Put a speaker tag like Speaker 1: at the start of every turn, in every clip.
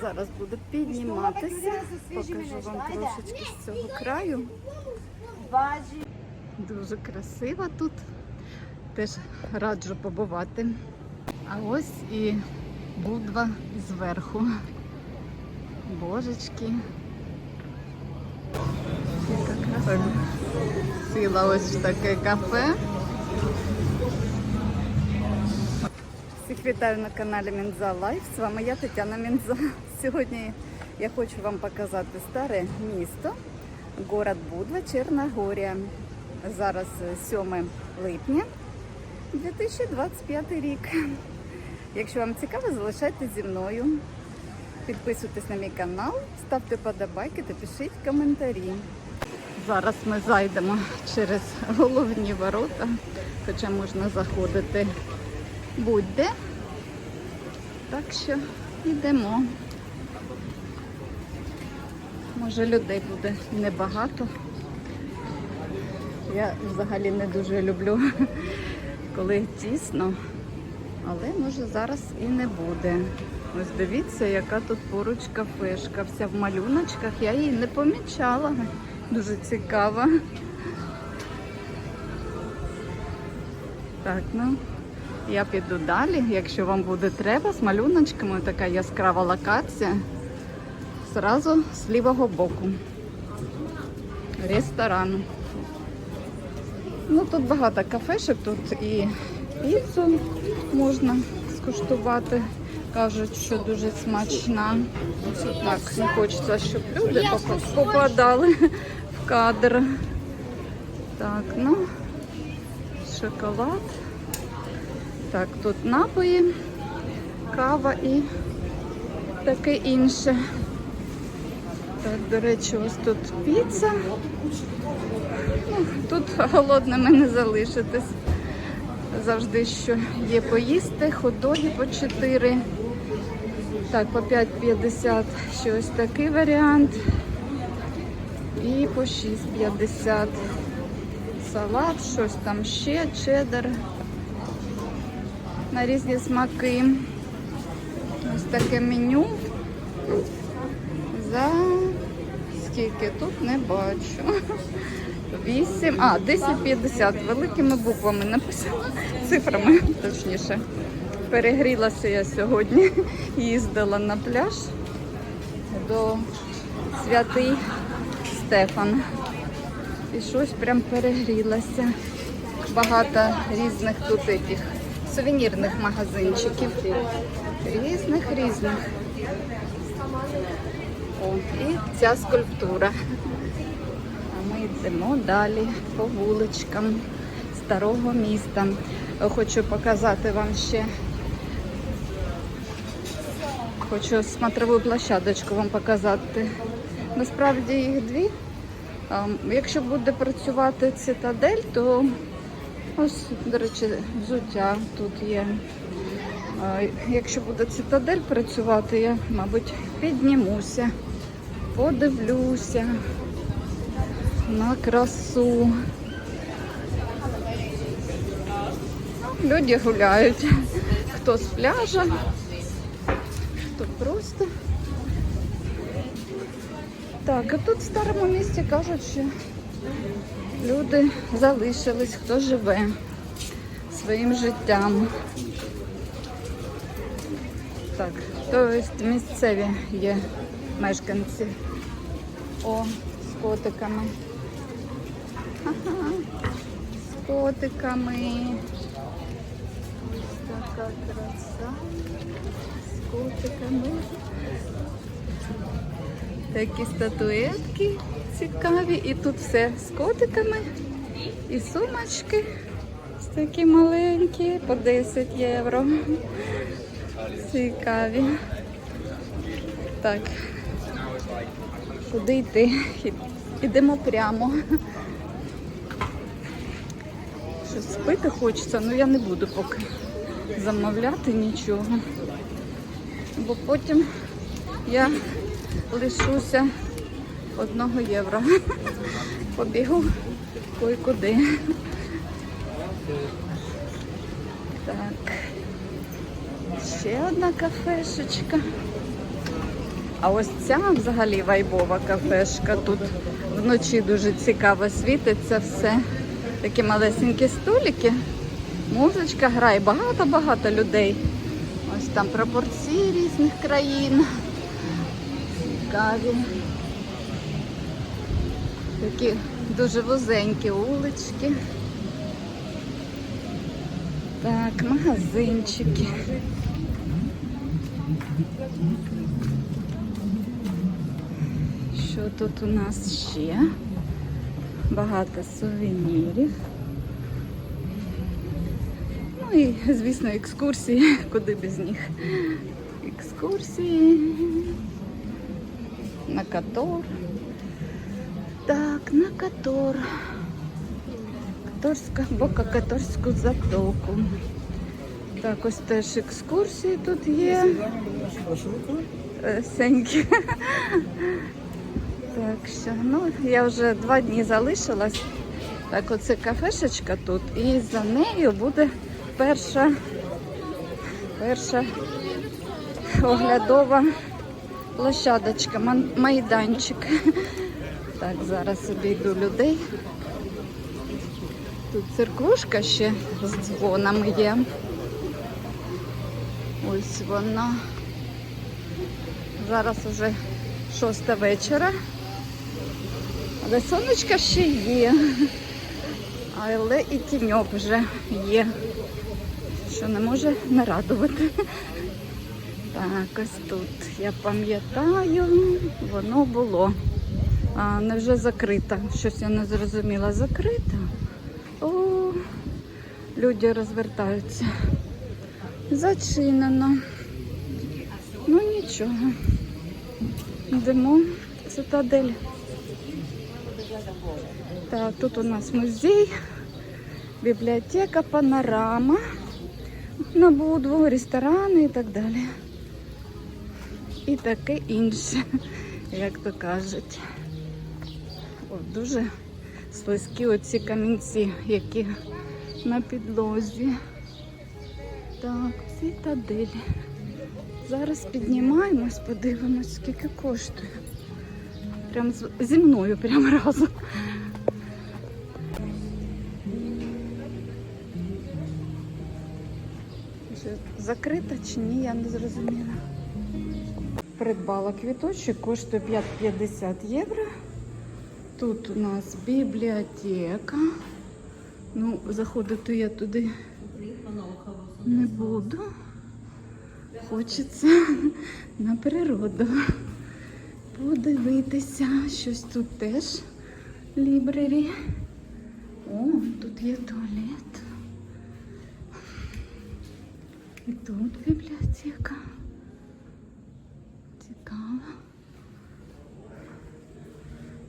Speaker 1: Зараз буду підніматися. Покажу вам трошечки з цього краю. Дуже красиво тут. Теж раджу побувати. А ось і Будва зверху. Божечки. Яка краса. Сіла ось в таке кафе. Всіх вітаю на каналі Мінза Лайф. З вами я Тетяна Мінза. Сьогодні я хочу вам показати старе місто, город Будва, Черногорія. Зараз 7 липня 2025 рік. Якщо вам цікаво, залишайтесь зі мною. Підписуйтесь на мій канал, ставте подобайки та пишіть коментарі. Зараз ми зайдемо через головні ворота, хоча можна заходити будь-де. Так що йдемо. Може людей буде небагато. Я взагалі не дуже люблю, коли тісно, але може зараз і не буде. Ось дивіться, яка тут поруч кафешка. Вся в малюночках. Я її не помічала. Дуже цікава. Так, ну я піду далі. Якщо вам буде треба, з малюночками така яскрава локація. Зразу з лівого боку. Ресторан. Ну тут багато кафешок, тут і піцу можна скуштувати. Кажуть, що дуже смачна. Так, не хочеться, щоб люди попадали в кадр. Так, ну, шоколад. Так, тут напої, кава і таке інше. Так, до речі, ось тут піца. Ну, тут голодними не залишитись. Завжди що є поїсти, хот-доги по 4. Так, по 5,50 ще ось такий варіант. І по 6,50. Салат, щось там ще, чеддер. На різні смаки. Ось таке меню. За скільки тут не бачу. 8, а, 10,50 великими буквами написано, цифрами точніше. Перегрілася я сьогодні, їздила на пляж до святий Стефан. І щось прям перегрілася. Багато різних тут таких сувенірних магазинчиків. Різних, різних. О, і ця скульптура. А ми йдемо далі по вуличкам старого міста. Хочу показати вам ще. Хочу смотрову площадочку вам показати. Насправді їх дві. Якщо буде працювати цитадель, то ось, до речі, взуття тут є. Якщо буде цитадель працювати, я, мабуть, піднімуся, подивлюся на красу. Люди гуляють. Хто з пляжа, хто просто. Так, а тут в старому місті кажуть, що люди залишились, хто живе своїм життям. Так, тобто місцеві є мешканці. О, з котиками. Ага, з котиками. Ось така краса. З котиками. Такі статуетки цікаві. І тут все з котиками. І сумочки. Такі маленькі, по 10 євро. Цікаві. Так. Куди йти? Ідемо прямо. Щось спити хочеться, але я не буду поки замовляти нічого. Бо потім я лишуся одного євро. Побігу кой-куди. Так. Ще одна кафешечка. А ось ця взагалі вайбова кафешка. Тут вночі дуже цікаво світиться все. Такі малесенькі столики. Музичка грає, багато-багато людей. Ось там пропорції різних країн. Цікаві. Такі дуже вузенькі улички. Так, магазинчики. Що тут у нас ще? Багато сувенірів. Ну і, звісно, екскурсії, куди без них. Екскурсії. На Катор. Так, на Катор. Каторська, бока Каторську затоку. Так, ось теж екскурсії тут є. Е, Сеньки. Так що, ну, я вже два дні залишилась. Так, оце кафешечка тут. І за нею буде перша, перша оглядова площадочка, майданчик. Так, зараз обійду людей. Тут церквушка ще з дзвонами є. Ось вона. Зараз уже шоста вечора. Але сонечко ще є. Але і тіньок вже є. Що не може не радувати. Так, ось тут. Я пам'ятаю, воно було. А, невже закрита? Щось я не зрозуміла. Закрита? О, люди розвертаються. Зачинено. Ну нічого. Йдемо в цитадель. Так, тут у нас музей, бібліотека, панорама. На Будву, ресторани і так далі. І таке інше, як то кажуть. Дуже слизькі оці камінці, які на підлозі. Так, цитадель. Зараз піднімаємось, подивимось, скільки коштує. Прям зі мною прямо разом. Закрита чи ні, я не зрозуміла. Придбала квіточок, коштує 5,50 євро. Тут у нас бібліотека. Ну, заходити я туди не буду. Хочеться на природу подивитися. Щось тут теж лібрері. О, тут є туалет. І тут бібліотека. Цікаво.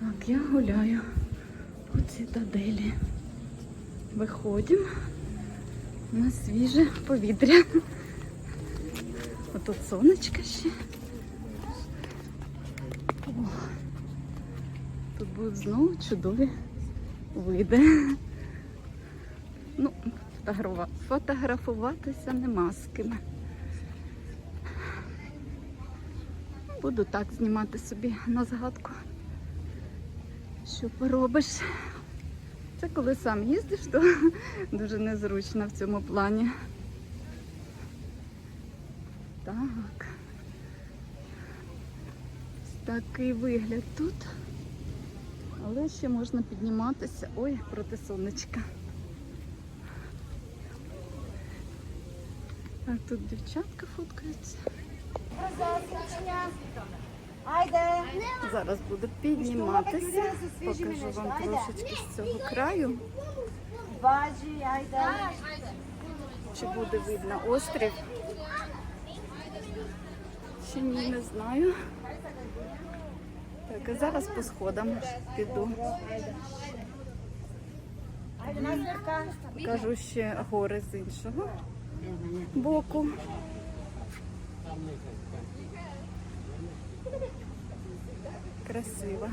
Speaker 1: Так, я гуляю по цитаделі. Виходимо на свіже повітря. Отут сонечко ще. О, тут будуть знову чудові види. Ну, фотографуватися нема з ким. Буду так знімати собі на згадку. Що поробиш? Це коли сам їздиш, то дуже незручно в цьому плані. Так. Такий вигляд тут. Але ще можна підніматися. Ой, проти сонечка. Так, тут дівчатка фоткаються.
Speaker 2: Haydi.
Speaker 1: Зараз буду підніматися. Покажу вам трошечки з цього краю. Чи буде видно острів? Чи ні, не знаю. Так, а зараз по сходам піду. Покажу ще гори з іншого боку. красиво.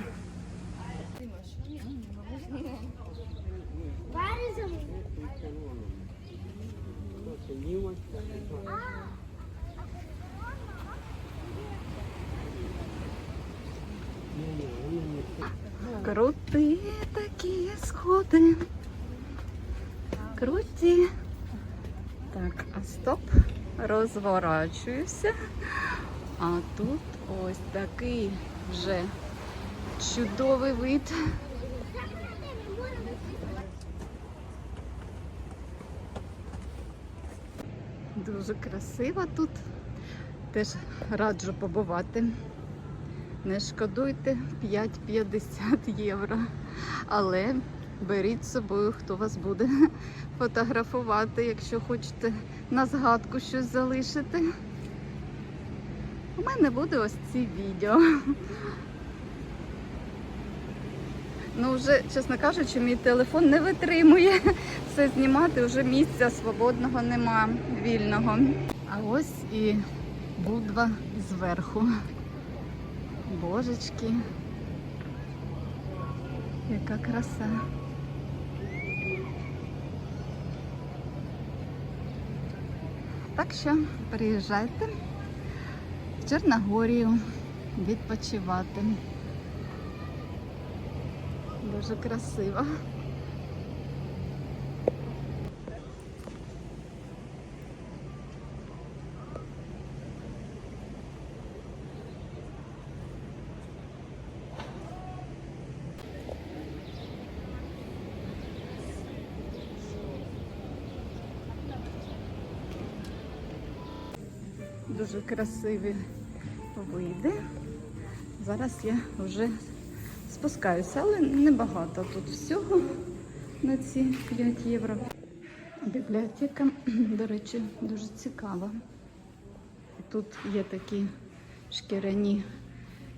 Speaker 1: Крутые такие сходы. Крути. Так, а стоп. разворачиваюсь. А тут ось такий вже чудовий вид. Дуже красиво тут. Теж раджу побувати. Не шкодуйте 5,50 євро. Але беріть з собою, хто вас буде фотографувати, якщо хочете на згадку щось залишити. У мене буде ось ці відео. Ну, вже, чесно кажучи, мій телефон не витримує все знімати, вже місця свободного нема, вільного. А ось і Будва зверху. Божечки. Яка краса. Так що приїжджайте в Чорногорію відпочивати. Дуже красиво. Дуже красиві види. Зараз я вже спускаюся, але небагато тут всього на ці 5 євро. Бібліотека, до речі, дуже цікава. Тут є такі шкіряні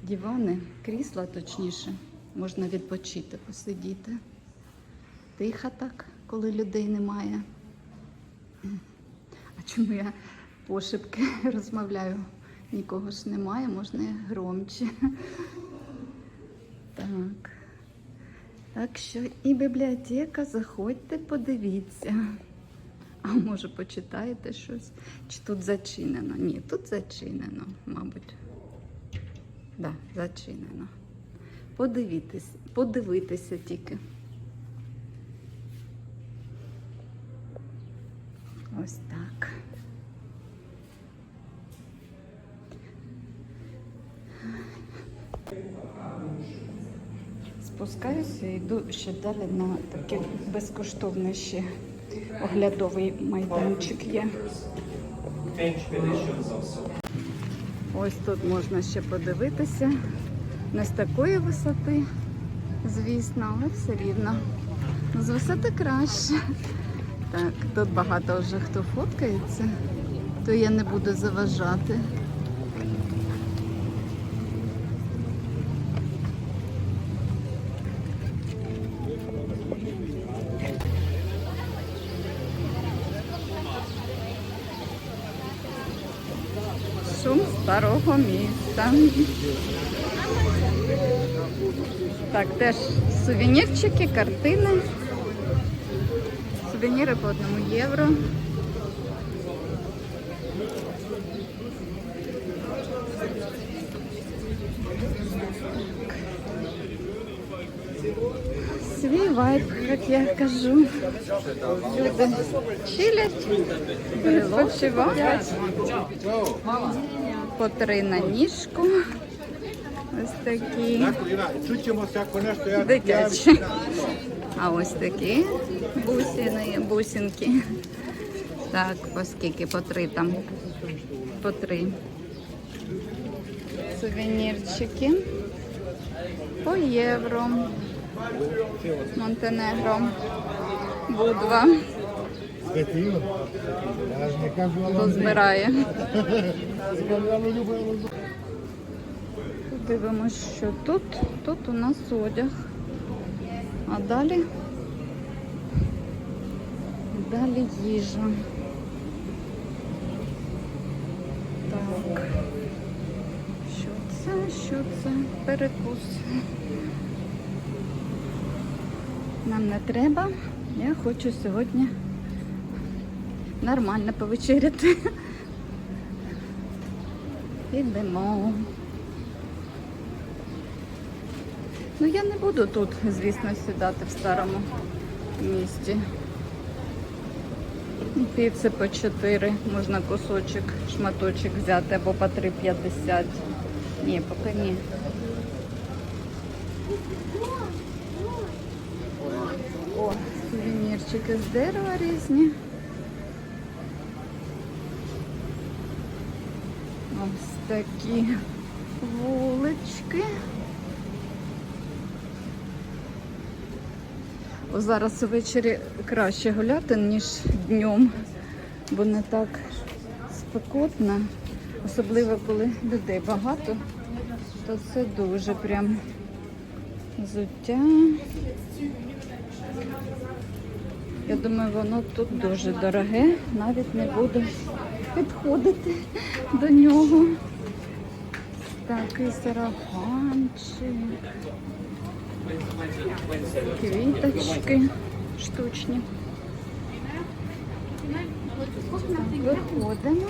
Speaker 1: дивани, крісла точніше, можна відпочити, посидіти. Тихо так, коли людей немає. А чому я пошепки розмовляю? Нікого ж немає, можна громче. Так. Так що і бібліотека, заходьте, подивіться. А може почитаєте щось? Чи тут зачинено? Ні, тут зачинено, мабуть. Да, зачинено. Подивітися, подивитися тільки. Ось так. Спускаюся і йду ще далі на такий безкоштовний ще оглядовий майданчик є. Ось тут можна ще подивитися. Не з такої висоти, звісно, але все рівно. З висоти краще. Так, тут багато вже хто фоткається, то я не буду заважати. Шум старого міста. Так, теж сувенірчики, картини. Сувеніри по одному євро. Вайб, як я кажу. Люди чилять, відпочивають. По три на ніжку. Ось такі дитячі. А ось такі бусини, бусинки. Так, по скільки? По три там. По три. Сувенірчики. По євро. Монтенегро. Будва. Розбирає. Дивимось, що тут. Тут у нас одяг. А далі. Далі їжа. Так. Що це? Що це? Перекус. Нам не треба. Я хочу сьогодні нормально повечеряти. Ідемо. Ну я не буду тут, звісно, сідати в старому місті. Піци по 4, можна кусочок, шматочок взяти або по 3,50. Ні, поки ні. О, сувенірчики з дерева різні. Ось такі вулички. О, Зараз ввечері краще гуляти, ніж днем, бо не так спекотно, особливо коли людей багато, то це дуже прям взуття. Я думаю, воно тут дуже дороге, навіть не буду підходити до нього. Такий сарафанчик. Квіточки штучні. Виходимо.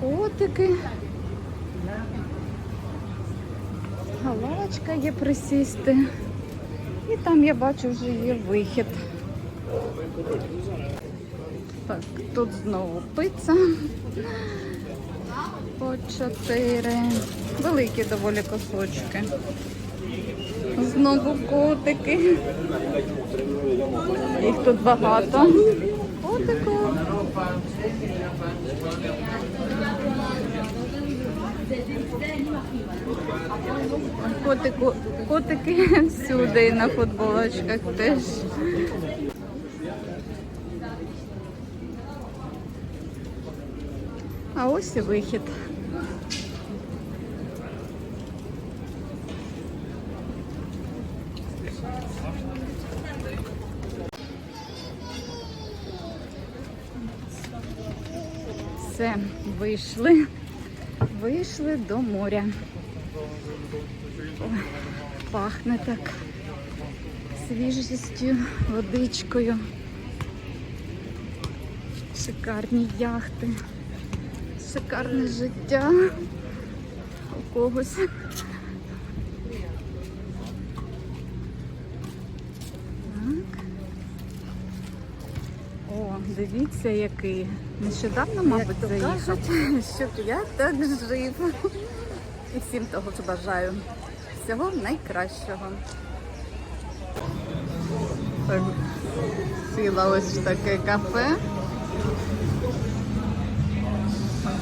Speaker 1: Котики. Галачка є присісти. І там я бачу вже є вихід. Так, тут знову пицца. По чотири. Великі доволі кусочки. Знову котики. Їх тут багато. Котику. Котику, котики всюди на футболочках теж. А ось і вихід. Все, вийшли. Вийшли до моря. Ой, пахне так свіжістю, водичкою. Шикарні яхти. Шикарне життя у когось. Так. О, дивіться, який. Нещодавно, мабуть,
Speaker 2: то
Speaker 1: заїхав.
Speaker 2: кажуть,
Speaker 1: Щоб я так жив. І всім того ж бажаю. Всього найкращого. Сіла ось в таке кафе.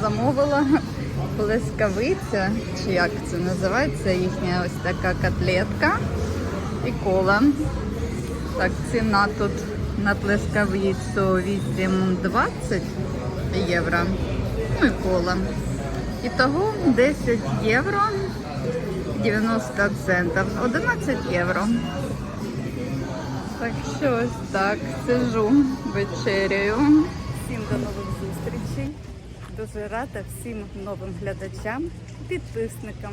Speaker 1: Замовила плескавиця, чи як це називається, їхня ось така котлетка і кола. Так, ціна тут на плескавицю 8,20 євро. Ну і кола. І того 10 євро 90 центів. 11 євро. Так що ось так сижу, вечеряю. Всім до нових зустрічей. Дуже рада всім новим глядачам, підписникам.